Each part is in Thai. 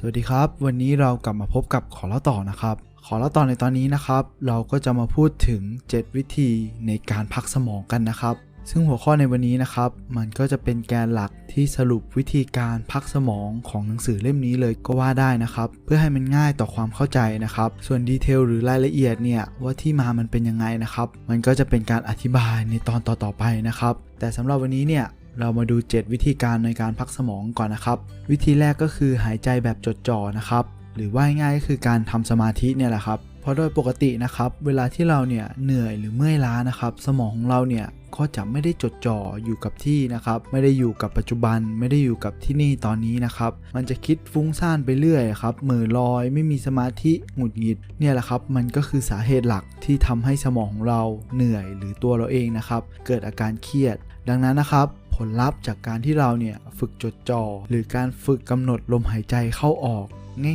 สวัสดีครับ วันนี้เรากลับมาพบกับขอเล่าต่อนะครับ ขอเล่าต่อในตอนนี้นะครับ เราก็จะมาพูดถึง 7 วิธีในการพักสมองกันนะครับ ซึ่งหัวข้อในวันนี้นะครับ มันก็จะเป็นแกนหลักที่สรุปวิธีการพักสมองของหนังสือเล่มนี้เลยก็ว่าได้นะครับ เพื่อให้มันง่ายต่อความเข้าใจนะครับ ส่วนดีเทลหรือรายละเอียดเนี่ยว่าที่มามันเป็นยังไงนะครับ มันก็จะเป็นการอธิบายในตอนต่อๆไปนะครับ แต่สำหรับวันนี้เนี่ย เรามาดู 7 วิธีการในการพักสมองก่อนนะครับ วิธีแรกก็คือหายใจแบบจดจ่อนะครับ หรือว่าง่ายก็คือการทำสมาธิเนี่ยแหละครับ เพราะโดยปกตินะครับ เวลาที่เราเนี่ยเหนื่อยหรือเมื่อยล้านะครับ สมองของเราเนี่ยก็จะไม่ได้จดจ่ออยู่กับที่นะครับ ไม่ได้อยู่กับปัจจุบัน ไม่ได้อยู่กับที่นี่ตอนนี้นะครับ มันจะคิดฟุ้งซ่านไปเรื่อยครับมือลอย ไม่มีสมาธิหงุดหงิด เนี่ยแหละครับ มันก็คือสาเหตุหลักที่ทำให้สมองของเราเหนื่อยหรือตัวเราเองนะครับ เกิดอาการเครียด ดังนั้นนะครับ ผลลัพธ์จากการที่เราเนี่ยฝึกจดจ่อหรือการฝึกกำหนดลมหายใจเข้าออก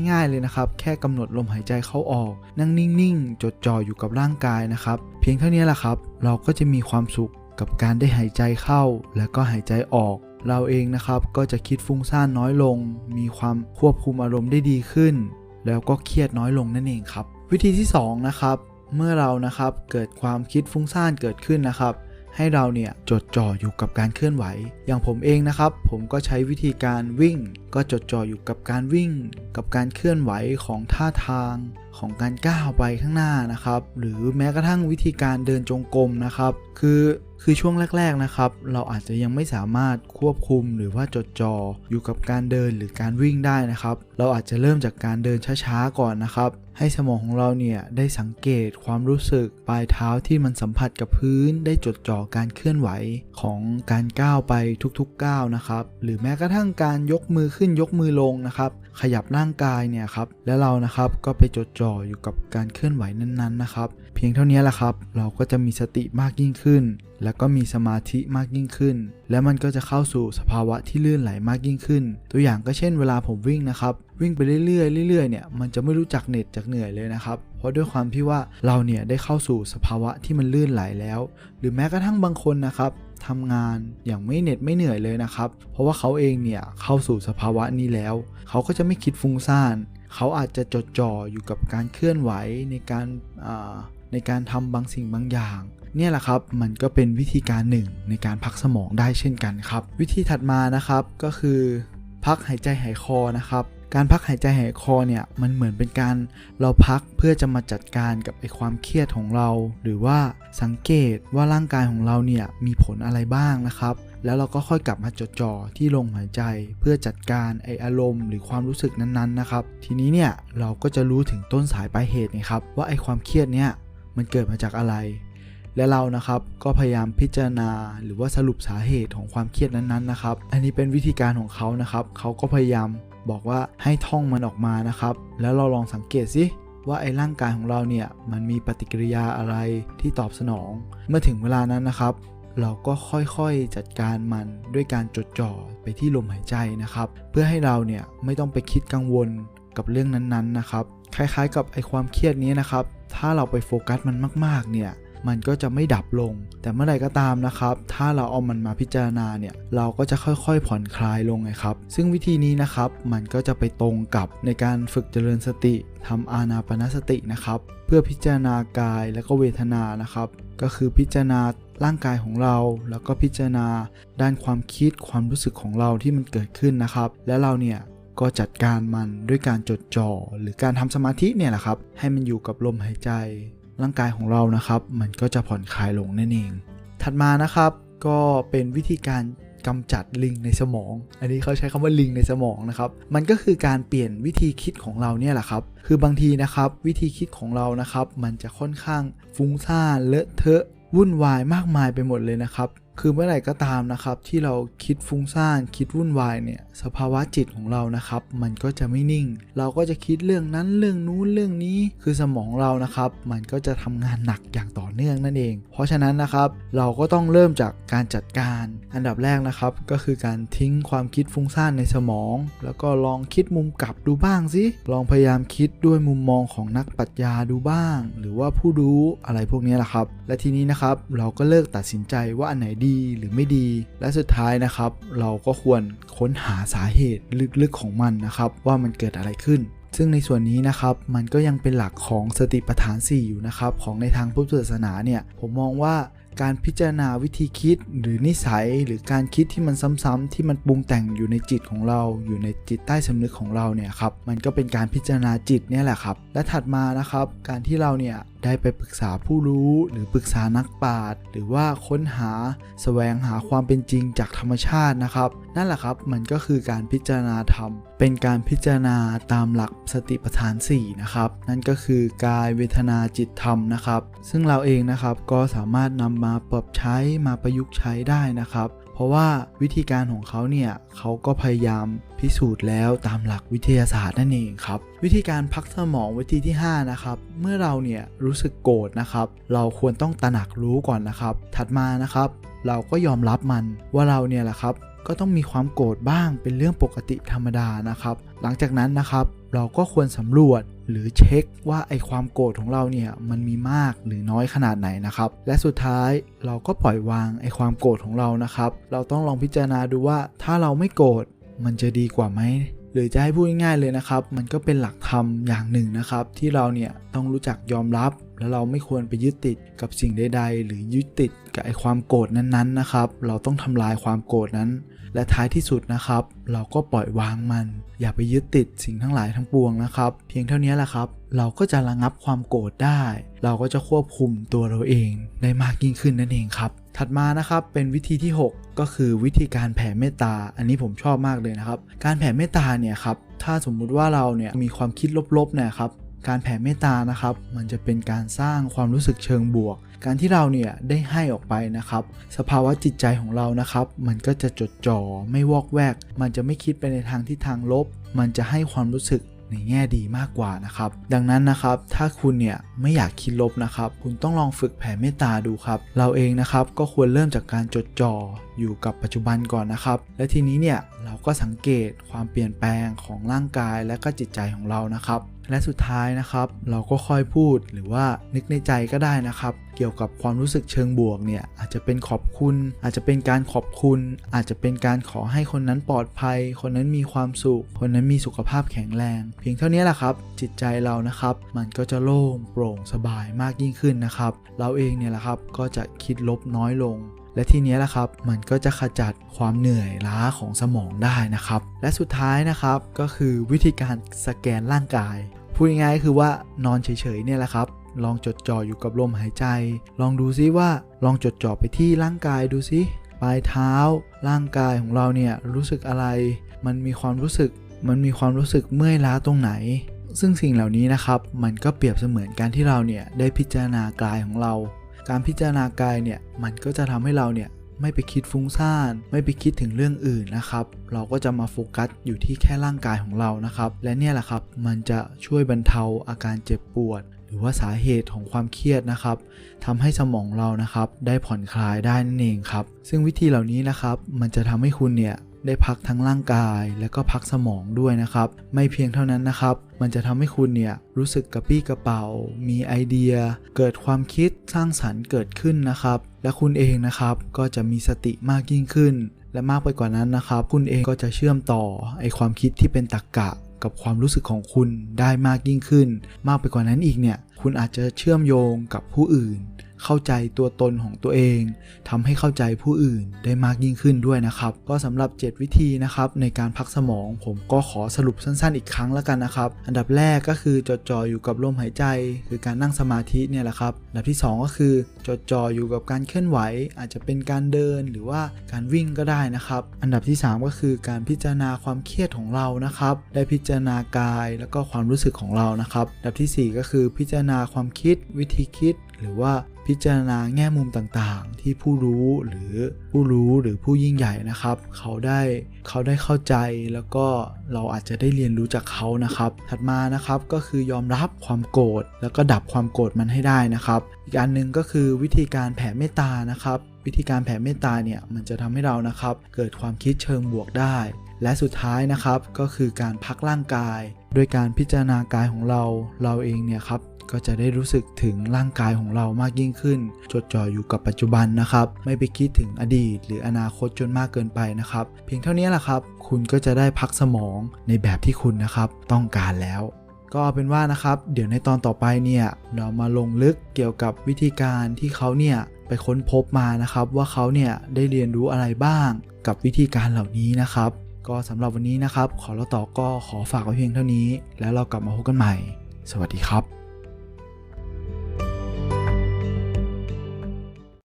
ง่ายๆเลยนะครับ แค่กำหนดลมหายใจเข้าออก นั่งนิ่งๆ จดจ่ออยู่กับร่างกายนะครับ เพียงเท่านี้แหละครับ เราก็จะมีความสุขกับการได้หายใจเข้า แล้วก็หายใจออก เราเองนะครับก็จะคิดฟุ้งซ่านน้อยลง มีความควบคุมอารมณ์ได้ดีขึ้น แล้วก็เครียดน้อยลงนั่นเองครับ วิธีที่สองนะครับเมื่อเรานะครับเกิดความคิดฟุ้งซ่านเกิดขึ้นนะครับ ให้เราเนี่ยจดจ่ออยู่กับการเคลื่อนไหว อย่างผมเองนะครับ ผมก็ใช้วิธีการวิ่ง ก็จดจ่ออยู่กับการวิ่ง กับการเคลื่อนไหวของท่าทาง ของการก้าวไปข้างหน้านะครับ หรือแม้กระทั่งวิธีการเดินจงกรมนะครับ คือคือช่วงแรก ๆนะครับ เราอาจจะยังไม่สามารถควบคุมหรือว่าจดจ่ออยู่กับการเดินหรือการวิ่งได้นะครับ เราอาจจะเริ่มจากการเดินช้าๆก่อนนะครับ ให้สมองของเราเนี่ยได้สังเกตความรู้สึกปลายเท้าที่มันสัมผัสกับพื้น ได้จดจ่อการเคลื่อนไหวของการก้าวไปทุกๆก้าวนะครับ หรือแม้กระทั่งการยกมือขึ้นยกมือลงนะครับ ขยับร่างกายเนี่ยครับ แล้วเรานะครับก็ไปจดจ่ออยู่กับการเคลื่อนไหวนั้นๆนะครับ เพียงเท่านี้แหละครับ เราก็จะมีสติมากยิ่งขึ้น แล้วก็มีสมาธิมากยิ่งขึ้น และมันก็จะเข้าสู่สภาวะที่ลื่นไหลมากยิ่งขึ้น ตัวอย่างก็เช่นเวลาผมวิ่งนะครับวิ่งไปเรื่อยๆเรื่อยๆเนี่ยมันจะไม่รู้จักเหน็ดจากเหนื่อยเลยนะครับ เพราะด้วยความที่ว่าเราเนี่ยได้เข้าสู่สภาวะที่มันลื่นไหลแล้ว หรือแม้กระทั่งบางคนนะครับทำงานอย่างไม่เหน็ดไม่เหนื่อยเลยนะครับ เพราะว่าเขาเองเนี่ยเข้าสู่สภาวะนี้แล้ว เขาก็จะไม่คิดฟุ้งซ่าน เขาอาจจะจดจ่ออยู่กับการเคลื่อนไหวในการในการทำบางสิ่งบางอย่าง เนี่ยแหละครับมันก็เป็นวิธีการหนึ่งในการพักสมองได้เช่นกันครับ วิธีถัดมานะครับก็คือ พักหายใจหายคอนะครับ การพักหายใจหายคอเนี่ยมันเหมือนเป็นการเราพักเพื่อจะมาจัดการกับไอความเครียดของเรา หรือว่าสังเกตว่าร่างกายของเราเนี่ยมีผลอะไรบ้างนะครับแล้วเราก็ค่อยกลับมาจดจ่อที่ลมหายใจเพื่อจัดการไออารมณ์ หรือความรู้สึกนั้นๆนะครับ ทีนี้เนี่ยเราก็จะรู้ถึงต้นสายปลายเหตุนะครับ ว่าไอความเครียดเนี่ยมันเกิดมาจากอะไร และเรานะครับก็พยายามพิจารณา หรือว่าสรุปสาเหตุของความเครียดนั้นๆนะครับ อันนี้เป็นวิธีการของเขานะครับเขาก็พยายาม บอกว่าให้ท่องมันออกมานะครับ แล้วเราลองสังเกตสิว่าไอ้ร่างกายของเราเนี่ยมันมีปฏิกิริยาอะไรที่ตอบสนอง เมื่อถึงเวลานั้นนะครับ เราก็ค่อยๆจัดการมันด้วยการจดจ่อไปที่ลมหายใจนะครับ เพื่อให้เราเนี่ยไม่ต้องไปคิดกังวลกับเรื่องนั้นๆนะครับ คล้ายๆ กับไอ้ความเครียดนี้นะครับ ถ้าเราไปโฟกัสมันมากๆเนี่ย มันก็จะไม่ดับลง แต่เมื่อไรก็ตามนะครับ ถ้าเราเอามันมาพิจารณาเนี่ยเราก็จะค่อยๆผ่อนคลายลงไงครับ ซึ่งวิธีนี้นะครับมันก็จะไปตรงกับในการฝึกเจริญสติทำอานาปนสตินะครับ เพื่อพิจารณากายและก็เวทนานะครับ ก็คือพิจารณาร่างกายของเรา แล้วก็พิจารณาด้านความคิดความรู้สึกของเราที่มันเกิดขึ้นนะครับ และเราเนี่ยก็จัดการมันด้วยการจดจ่อหรือการทำสมาธิเนี่ยแหละครับ ให้มันอยู่กับลมหายใจ ร่างกายของเรานะครับ มันก็จะผ่อนคลายลงนั่นเอง ถัดมานะครับก็เป็นวิธีการกำจัดลิงในสมอง อันนี้เขาใช้คำว่าลิงในสมองนะครับ มันก็คือการเปลี่ยนวิธีคิดของเราเนี่ยแหละครับ คือบางทีนะครับวิธีคิดของเรานะครับ มันจะค่อนข้างฟุ้งซ่านเลอะเทอะวุ่นวายมากมายไปหมดเลยนะครับ คือเมื่อไหร่ก็ตามนะครับ ที่เราคิดฟุ้งซ่านคิดวุ่นวายเนี่ยสภาวะจิตของเรานะครับ มันก็จะไม่นิ่ง เราก็จะคิดเรื่องนั้นเรื่องนู้นเรื่องนี้ คือสมองเรานะครับ มันก็จะทำงานหนักอย่างต่อเนื่องนั่นเอง เพราะฉะนั้นนะครับ เราก็ต้องเริ่มจากการจัดการ อันดับแรกนะครับ ก็คือการทิ้งความคิดฟุ้งซ่านในสมอง แล้วก็ลองคิดมุมกลับดูบ้างสิลองพยายามคิดด้วยมุมมองของนักปรัชญาดูบ้าง หรือว่าผู้รู้อะไรพวกนี้แหละครับ และทีนี้นะครับเราก็เลิกตัดสินใจว่าอันไหนดีหรือไม่ดี และสุดท้ายนะครับ เราก็ควรค้นหาสาเหตุลึกๆของมันนะครับ ว่ามันเกิดอะไรขึ้น ซึ่งในส่วนนี้นะครับมันก็ยังเป็นหลักของสติปัฏฐาน 4 อยู่นะครับ ของในทางพุทธศาสนาเนี่ยผมมองว่า การพิจารณาวิธีคิดหรือนิสัยหรือการคิดที่มันซ้ำๆที่มันปรุงแต่งอยู่ในจิตของเรา อยู่ในจิตใต้สำนึกของเราเนี่ยครับมันก็เป็นการพิจารณาจิตเนี่ยแหละครับ และถัดมานะครับ การที่เราเนี่ยได้ไปปรึกษาผู้รู้ หรือปรึกษานักปราชญ์หรือว่าค้นหาสแสวงหาความเป็นจริงจากธรรมชาตินะครับ นั่นแหละครับมันก็คือการพิจารณาธรรม เป็นการพิจารณาตามหลักสติปัฏฐาน 4 นะครับ นั่นก็คือกายเวทนาจิตธรรมนะครับ ซึ่งเราเองนะครับก็สามารถนำมาปรับใช้มาประยุกต์ใช้ได้นะครับ เพราะว่าวิธีการของเขาเนี่ยเขาก็พยายามพิสูจน์แล้วตามหลักวิทยาศาสตร์นั่นเองครับ วิธีการพักสมองวิธีที่ 5 นะครับ เมื่อเราเนี่ยรู้สึกโกรธนะครับ เราควรต้องตระหนักรู้ก่อนนะครับ ถัดมานะครับ เราก็ยอมรับมันว่าเราเนี่ยแหละครับ ก็ต้องมีความโกรธบ้างเป็นเรื่องปกติธรรมดานะครับ หลังจากนั้นนะครับเราก็ควรสำรวจหรือเช็คว่าไอความโกรธของเราเนี่ยมันมีมากหรือน้อยขนาดไหนนะครับ และสุดท้ายเราก็ปล่อยวางไอความโกรธของเรานะครับ เราต้องลองพิจารณาดูว่าถ้าเราไม่โกรธมันจะดีกว่าไหมหรือจะให้พูดง่ายๆเลยนะครับ มันก็เป็นหลักธรรมอย่างหนึ่งนะครับ ที่เราเนี่ยต้องรู้จักยอมรับ แล้วเราไม่ควรไปยึดติดกับสิ่งใดๆ หรือยึดติดกับไอความโกรธนั้นๆนะครับ เราต้องทำลายความโกรธนั้น และท้ายที่สุดนะครับ เราก็ปล่อยวางมัน อย่าไปยึดติดสิ่งทั้งหลายทั้งปวงนะครับ เพียงเท่านี้แหละครับ เราก็จะระงับความโกรธได้ เราก็จะควบคุมตัวเราเองได้มากยิ่งขึ้นนั่นเองครับ ถัดมานะครับเป็นวิธีที่ 6 ก็คือวิธีการแผ่เมตตา อันนี้ผมชอบมากเลยนะครับ การแผ่เมตตาเนี่ยครับถ้าสมมุติว่าเราเนี่ยมีความคิดลบๆนี่ยครับ การแผ่เมตตานะครับ มันจะเป็นการสร้างความรู้สึกเชิงบวก การที่เราเนี่ยได้ให้ออกไปนะครับ สภาวะจิตใจของเรานะครับ มันก็จะจดจ่อไม่วอกแวก มันจะไม่คิดไปในทางที่ทางลบ มันจะให้ความรู้สึกในแง่ดีมากกว่านะครับ ดังนั้นนะครับ ถ้าคุณเนี่ยไม่อยากคิดลบนะครับ คุณต้องลองฝึกแผ่เมตตาดูครับ เราเองนะครับก็ควรเริ่มจากการจดจ่ออยู่กับปัจจุบันก่อนนะครับ และทีนี้เนี่ยเราก็สังเกตความเปลี่ยนแปลงของร่างกายและก็จิตใจของเรานะครับและสุดท้ายนะครับ เราก็ค่อยพูดหรือว่านึกในใจก็ได้นะครับ เกี่ยวกับความรู้สึกเชิงบวกเนี่ยอาจจะเป็นขอบคุณ อาจจะเป็นการขอบคุณ อาจจะเป็นการขอให้คนนั้นปลอดภัย คนนั้นมีความสุข คนนั้นมีสุขภาพแข็งแรง เพียงเท่านี้แหละครับ จิตใจเรานะครับ มันก็จะโล่งโปร่งสบายมากยิ่งขึ้นนะครับ เราเองเนี่ยแหละครับก็จะคิดลบน้อยลง และทีนี้แหละครับมันก็จะขจัดความเหนื่อยล้าของสมองได้นะครับ และสุดท้ายนะครับก็คือวิธีการสแกนร่างกาย พูดง่ายๆคือว่านอนเฉยๆเนี่ยแหละครับลองจดจ่ออยู่กับลมหายใจ ลองดูซิว่าลองจดจ่อไปที่ร่างกายดูซิปลายเท้า ร่างกายของเราเนี่ยรู้สึกอะไร มันมีความรู้สึก มันมีความรู้สึกเมื่อยล้าตรงไหน ซึ่งสิ่งเหล่านี้นะครับ มันก็เปรียบเสมือนการที่เราเนี่ยได้พิจารณากายของเรา การพิจารณากายเนี่ยมันก็จะทำให้เราเนี่ยไม่ไปคิดฟุ้งซ่าน ไม่ไปคิดถึงเรื่องอื่นนะครับ เราก็จะมาโฟกัสอยู่ที่แค่ร่างกายของเรานะครับ และเนี่ยแหละครับมันจะช่วยบรรเทาอาการเจ็บปวด หรือว่าสาเหตุของความเครียดนะครับทำให้สมองเรานะครับ ได้ผ่อนคลายได้นั่นเองครับ ซึ่งวิธีเหล่านี้นะครับ มันจะทำให้คุณเนี่ยได้พักทั้งร่างกาย และก็พักสมองด้วยนะครับ ไม่เพียงเท่านั้นนะครับ มันจะทำให้คุณเนี่ยรู้สึกกระปี้กระเป๋า มีไอเดีย เกิดความคิดสร้างสรรค์เกิดขึ้นนะครับ และคุณเองนะครับก็จะมีสติมากยิ่งขึ้น และมากไปกว่านั้นนะครับ คุณเองก็จะเชื่อมต่อไอความคิดที่เป็นตรรกกะกับความรู้สึกของคุณได้มากยิ่งขึ้น มากไปกว่านั้นอีกเนี่ย คุณอาจจะเชื่อมโยงกับผู้อื่น เข้าใจตัวตนของตัวเองทำให้เข้าใจผู้อื่นได้มากยิ่งขึ้นด้วยนะครับ ก็สำหรับ 7 วิธีนะครับในการพักสมอง ผมก็ขอสรุปสั้นๆ อีกครั้งแล้วกันนะครับ อันดับแรกก็คือจดจ่ออยู่กับลมหายใจ คือการนั่งสมาธิเนี่ยแหละครับอันดับที่ 2 ก็คือจดจ่ออยู่กับการเคลื่อนไหว อาจจะเป็นการเดินหรือว่าการวิ่งก็ได้นะครับ อันดับที่ 3 ก็คือการพิจารณาความเครียดของเรานะครับ ได้พิจารณากายแล้วก็ความรู้สึกของเรานะครับ อันดับทีสี่4 ก็คือพิจารณาความคิดวิธีคิด หรือว่า พิจารณาแง่มุมต่างๆ ที่ผู้รู้หรือผู้รู้หรือผู้ยิ่งใหญ่นะครับ เขาได้เขาได้เข้าใจแล้วก็เราอาจจะได้เรียนรู้จากเขานะครับ ถัดมานะครับก็คือยอมรับความโกรธแล้วก็ดับความโกรธมันให้ได้นะครับ อีกอันหนึ่งก็คือวิธีการแผ่เมตตานะครับ วิธีการแผ่เมตตาเนี่ยมันจะทำให้เรานะครับ เกิดความคิดเชิงบวกได้ และสุดท้ายนะครับก็คือการพักร่างกาย โดยการพิจารณากายของเราเราเองเนี่ยครับ ก็จะได้รู้สึกถึงร่างกายของเรามากยิ่งขึ้น จดจ่ออยู่กับปัจจุบันนะครับ ไม่ไปคิดถึงอดีต หรืออนาคตจนมากเกินไปนะครับ เพียงเท่านี้แหละครับ คุณก็จะได้พักสมองในแบบที่คุณนะครับ ต้องการแล้ว ก็เอาเป็นว่านะครับ เดี๋ยวในตอนต่อไปเนี่ยเรามาลงลึกเกี่ยวกับวิธีการที่เขาเนี่ยไปค้นพบมานะครับ ว่าเขาเนี่ยได้เรียนรู้อะไรบ้าง กับวิธีการเหล่านี้นะครับ ก็สำหรับวันนี้นะครับ ขอเราต่อก็ขอฝากไว้เพียงเท่านี้ แล้วเรากลับมาพบกันใหม่ สวัสดีครับ